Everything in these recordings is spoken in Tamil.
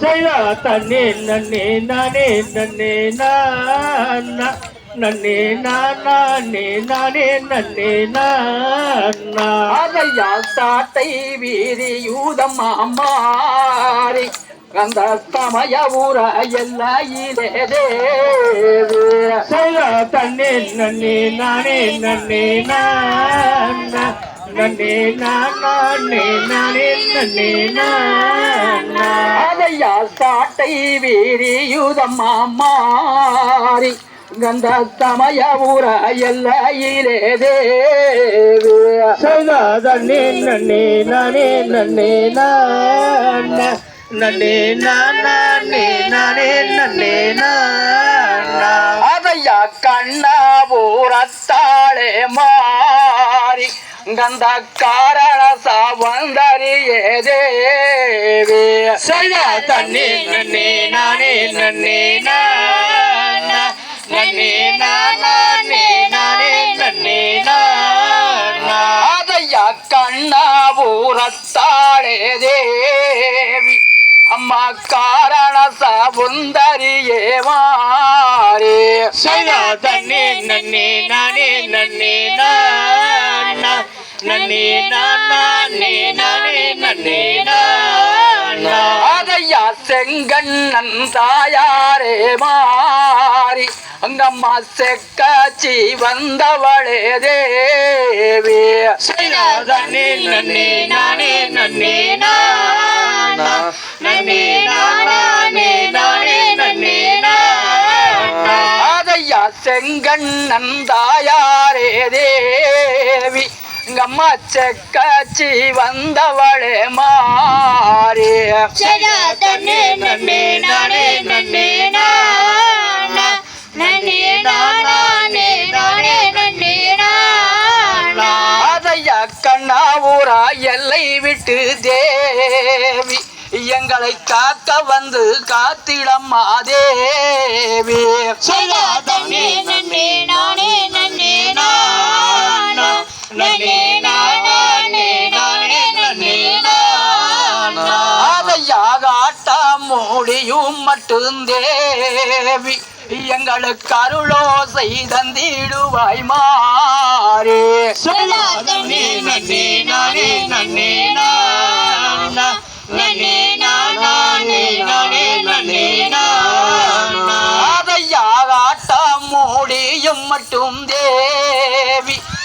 செய்த தன்னே நன்னே நானே நன்னே நானா நன்னே நானே நானே நன்னே நானா அதையா சாட்டை வீதி யூதம் மாறி அந்த சமய ஊர எல்லையிலே தேவி செய்த தன்னே நன்னே நானே நன்னே நானா நன்னே நானே நானே நன்னே நானா அதையா சாட்டை வீதி யூதம் மாறி கந்த சமய ஊர எல்லையிலே தேவி. சைதாதன்னே நன்னே நானே நன்னே நானா நன்னே நானே நானே நன்னே நானா அதையா கண்ணபூரத்தாளே கந்த காரண சாவந்தரியே தேவி அதையா கண்ணபூரத்தாளே தேவி அம்மா காரண சாவுந்தரியே மாறி சைதாதன்னே நன்னே நானே நன்னே நானா. நன்னே நானே நானே நன்னே நானா அதையா செங்கண்ணன் தாயாரே மாறி அங்கம்மா செக்காச்சி வந்தவளே தேவி. நன்னே நானே நன்னே நானா நன்னே நானே நானே நன்னே செங்கண்ணன் தாயாரே தேவி அங்கம்மா செக்காச்சி வந்தவளே மாறி. சைதாதன்னே நன்னே நானே நன்னே நானா. நன்னே நானே நானே. எல்லை விட்டு தேவி. எங்களை காக்க வந்து காத்திடம்மா தேவி. நானே நன்னே நானா. நீயும் மட்டும் தேவி எங்களுக்கு அருளோ செய்தந்திடுவாய் மாறே. சைதாதன்னே நன்னே நானே நன்னே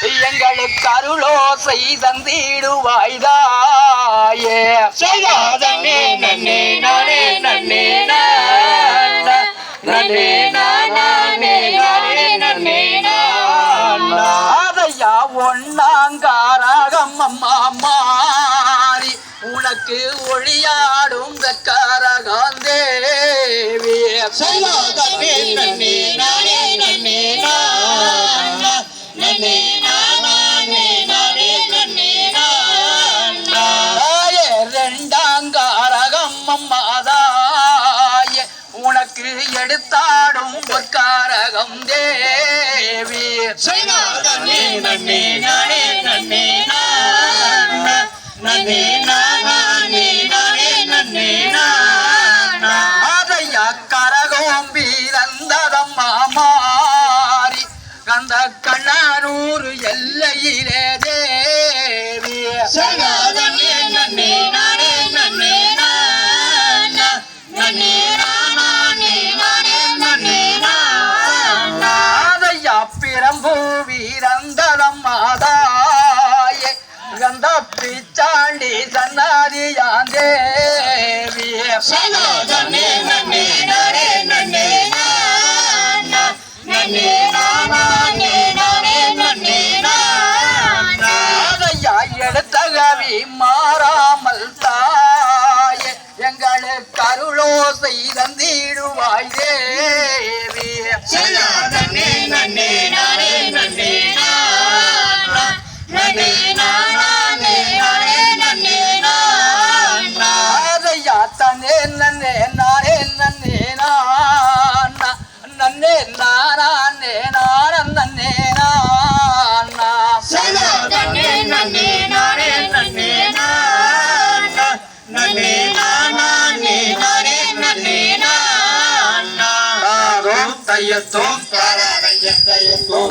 எங்களுக்கு அருளோ செய்தந்திடுவாய் தாயே சைதாதன்னே நன்னே நானே நன்னே நானா நன்னே நானே நானே நன்னே நானா அதையா ஒன்னாங்காரகம் அம்மா மாறி உனக்கு ஒளியாடும் வெக்காரகம் தேவி பொற்காரகம் தேவி சைதாதன்னே நன்னே நானே நன்னே நானா நன்னே நானே நானே நன்னே நானா அதையா கரகம் வீரந்ததம் மாறி கந்த கண்ணனூர் எல்லையிலே தேவி சைதாதன்னே நானே நன்னே நானா. அதையா எடுத்தகவி மாறாமல் தாயே எங்களுக்கு அருளோ செய்தந்திடுவாய் தேவி. சைதாதன்னே நன்னே நானே நன்னே నన్నే నారా నారన్నే నాన్నా నన్నే నారే నన్నే నన్నే నానా నారే నన్నే నాన్నా తారో తయ్యతో తారయ్య తయ్యతో